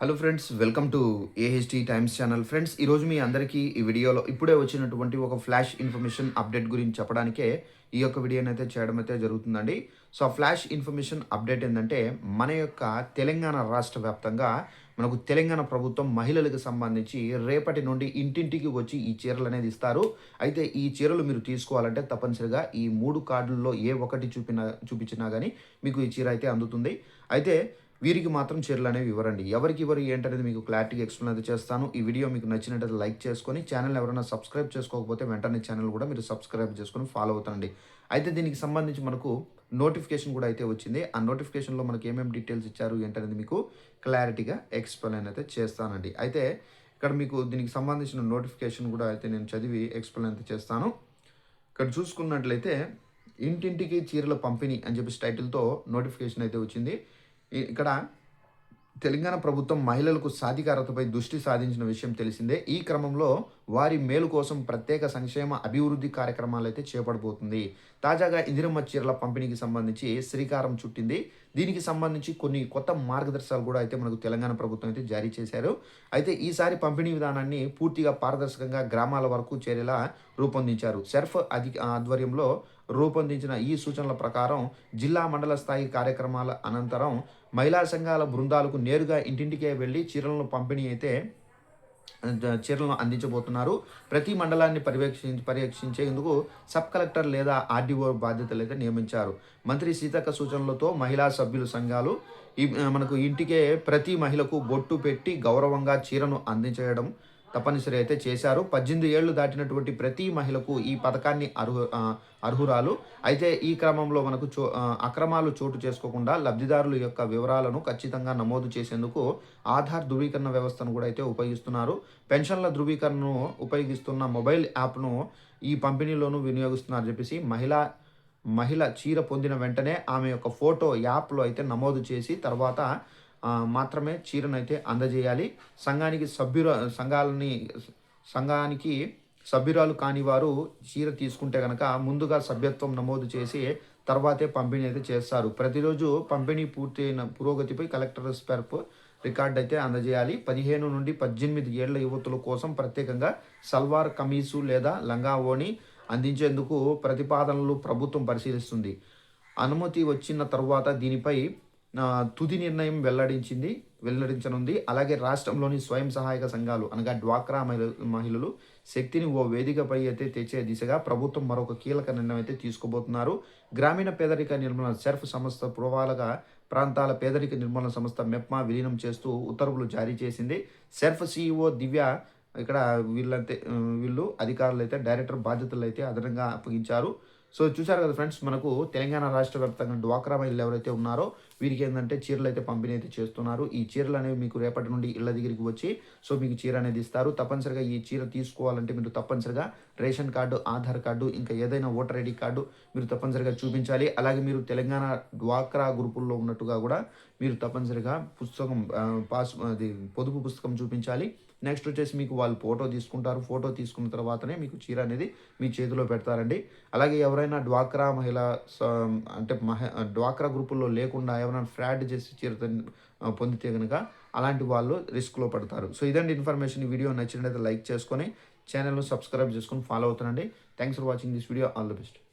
Hello friends welcome to AHD times channel friends ఈరోజు మీ అందరికీ ఈ వీడియోలో ఇప్పుడే వచ్చినటువంటి ఒక ఫ్లాష్ ఇన్ఫర్మేషన్ అప్డేట్ గురించి చెప్పడానికే ఈ యొక్క వీడియోని అయితే చేయడం అయితే జరుగుతుందండి. సో ఆ ఫ్లాష్ ఇన్ఫర్మేషన్ అప్డేట్ ఏంటంటే మన యొక్క తెలంగాణ రాష్ట్ర వ్యాప్తంగా మనకు తెలంగాణ ప్రభుత్వం మహిళలకు సంబంధించి రేపటి నుండి ఇంటింటికి వచ్చి ఈ చీరలు అనేది ఇస్తారు. అయితే ఈ చీరలు మీరు తీసుకోవాలంటే తప్పనిసరిగా ఈ మూడు కార్డుల్లో ఏ ఒకటి చూపినా చూపించినా కానీ మీకు ఈ చీర అయితే అందుతుంది. అయితే వీరికి మాత్రం చీరలు అనేవి ఇవ్వరండి. ఎవరికి ఇవ్వరు ఏంటనేది మీకు క్లారిటీగా ఎక్స్ప్లెయిన్ అయితే చేస్తాను. ఈ వీడియో మీకు నచ్చినట్లయితే లైక్ చేసుకొని ఛానల్ ఎవరైనా సబ్స్క్రైబ్ చేసుకోకపోతే వెంటనే ఛానల్ కూడా మీరు సబ్స్క్రైబ్ చేసుకొని ఫాలో అవుతానండి. అయితే దీనికి సంబంధించి మనకు నోటిఫికేషన్ కూడా అయితే వచ్చింది. ఆ నోటిఫికేషన్లో మనకి ఏమేమి డీటెయిల్స్ ఇచ్చారు ఏంటనేది మీకు క్లారిటీగా ఎక్స్ప్లెయిన్ అయితే చేస్తానండి. అయితే ఇక్కడ మీకు దీనికి సంబంధించిన నోటిఫికేషన్ కూడా అయితే నేను చదివి ఎక్స్ప్లెయిన్ అయితే చేస్తాను. ఇక్కడ చూసుకున్నట్లయితే ఇంటింటికి చీరల పంపిణీ అని చెప్పి టైటిల్తో నోటిఫికేషన్ అయితే వచ్చింది. ఇక్కడ తెలంగాణ ప్రభుత్వం మహిళలకు సాధికారతపై దృష్టి సాధించిన విషయం తెలిసిందే. ఈ క్రమంలో వారి మేలు కోసం ప్రత్యేక సంక్షేమ అభివృద్ధి కార్యక్రమాలు అయితే చేపడబోతుంది. తాజాగా ఇందిరమ్మ చీరల పంపిణీకి సంబంధించి శ్రీకారం చుట్టింది. దీనికి సంబంధించి కొన్ని కొత్త మార్గదర్శకాలు కూడా అయితే మనకు తెలంగాణ ప్రభుత్వం అయితే జారీ చేశారు. అయితే ఈసారి పంపిణీ విధానాన్ని పూర్తిగా పారదర్శకంగా గ్రామాల వరకు చేరేలా రూపొందించారు. సెర్ఫ్ అధి ఆధ్వర్యంలో రూపొందించిన ఈ సూచనల ప్రకారం జిల్లా మండల స్థాయి కార్యక్రమాల అనంతరం మహిళా సంఘాల బృందాలకు నేరుగా ఇంటింటికే వెళ్ళి చీరలను పంపిణీ అయితే చీరలను అందించబోతున్నారు. ప్రతి మండలాన్ని పర్యవేక్షించి పర్యవేక్షించేందుకు సబ్ కలెక్టర్ లేదా ఆర్డీఓ బాధ్యతలైతే నియమించారు. మంత్రి సీతక్క సూచనలతో మహిళా సభ్యులు సంఘాలు ఈ మనకు ఇంటికే ప్రతి మహిళకు బొట్టు పెట్టి గౌరవంగా చీరను అందించడం తప్పనిసరి అయితే చేశారు. పద్దెనిమిది ఏళ్ళు దాటినటువంటి ప్రతి మహిళకు ఈ పథకాన్ని అర్హు అర్హురాలు. అయితే ఈ క్రమంలో మనకు చో అక్రమాలు చోటు చేసుకోకుండా లబ్ధిదారుల యొక్క వివరాలను ఖచ్చితంగా నమోదు చేసేందుకు ఆధార్ ధృవీకరణ వ్యవస్థను కూడా అయితే ఉపయోగిస్తున్నారు. పెన్షన్ల ధృవీకరణను ఉపయోగిస్తున్న మొబైల్ యాప్ను ఈ పంపిణీలోనూ వినియోగిస్తున్నారు చెప్పేసి మహిళా మహిళ చీర పొందిన వెంటనే ఆమె యొక్క ఫోటో యాప్లో అయితే నమోదు చేసి తర్వాత మాత్రమే చీరను అయితే అందజేయాలి. సంఘానికి సభ్యుర సంఘాలని సంఘానికి సభ్యురాలు కాని వారు చీర తీసుకుంటే కనుక ముందుగా సభ్యత్వం నమోదు చేసి తర్వాతే పంపిణీ అయితే చేస్తారు. ప్రతిరోజు పంపిణీ పూర్తయిన పురోగతిపై కలెక్టర్ స్పెర్ప్ రికార్డ్ అయితే అందజేయాలి. పదిహేను నుండి పద్దెనిమిది ఏళ్ళ యువతుల కోసం ప్రత్యేకంగా సల్వార్ కమీసు లేదా లంగా ఓణి అందించేందుకు ప్రతిపాదనలు ప్రభుత్వం పరిశీలిస్తుంది. అనుమతి వచ్చిన తర్వాత దీనిపై తుది నిర్ణయం వెల్లడించింది వెల్లడించనుంది. అలాగే రాష్ట్రంలోని స్వయం సహాయక సంఘాలు అనగా డ్వాక్రా మహిళ మహిళలు శక్తిని ఓ వేదికపై అయితే తెచ్చే దిశగా ప్రభుత్వం మరొక కీలక నిర్ణయం అయితే తీసుకోబోతున్నారు. గ్రామీణ పేదరిక నిర్మూలన సెర్ఫ్ సంస్థ పురవాలగా ప్రాంతాల పేదరిక నిర్మూలన సంస్థ మెప్మా విలీనం చేస్తూ ఉత్తర్వులు జారీ చేసింది. సెర్ఫ్ సిఇఓ దివ్య ఇక్కడ వీళ్ళంతే వీళ్ళు అధికారులు అయితే డైరెక్టర్ బాధ్యతలు అయితే అదనంగా అప్పగించారు. సో చూసారు కదా ఫ్రెండ్స్ మనకు తెలంగాణ రాష్ట్ర వ్యాప్తంగా డ్వాక్రా మహిళలు ఎవరైతే ఉన్నారో వీరికి ఏంటంటే చీరలు అయితే పంపిణీ అయితే చేస్తున్నారు. ఈ చీరలు అనేవి మీకు రేపటి నుండి ఇళ్ళ దగ్గరికి వచ్చి సో మీకు చీర అనేది ఇస్తారు. తప్పనిసరిగా ఈ చీర తీసుకోవాలంటే మీరు తప్పనిసరిగా రేషన్ కార్డు ఆధార్ కార్డు ఇంకా ఏదైనా ఓటర్ ఐడి కార్డు మీరు తప్పనిసరిగా చూపించాలి. అలాగే మీరు తెలంగాణ డ్వాక్రా గ్రూపుల్లో ఉన్నట్టుగా కూడా మీరు తప్పనిసరిగా పుస్తకం పాస్ అది పొదుపు పుస్తకం చూపించాలి. నెక్స్ట్ వచ్చేసి మీకు వాళ్ళు ఫోటో తీసుకుంటారు. ఫోటో తీసుకున్న తర్వాతనే మీకు చీర అనేది మీ చేతిలో పెడతారండి. అలాగే ఎవరైనా డ్వాక్రా మహిళ స- అంటే మహ డ్వాక్రా గ్రూపుల్లో లేకుండా ఎవరైనా ఫ్రాడ్ చేసి చీర పొందితే కనుక అలాంటి వాళ్ళు రిస్క్లో పడతారు. సో ఇదండి ఇన్ఫర్మేషన్. ఈ వీడియో నచ్చినట్లయితే లైక్ చేసుకొని ఛానల్ను సబ్స్క్రైబ్ చేసుకొని ఫాలో అవుతానండి thanks for watching this video. All the best.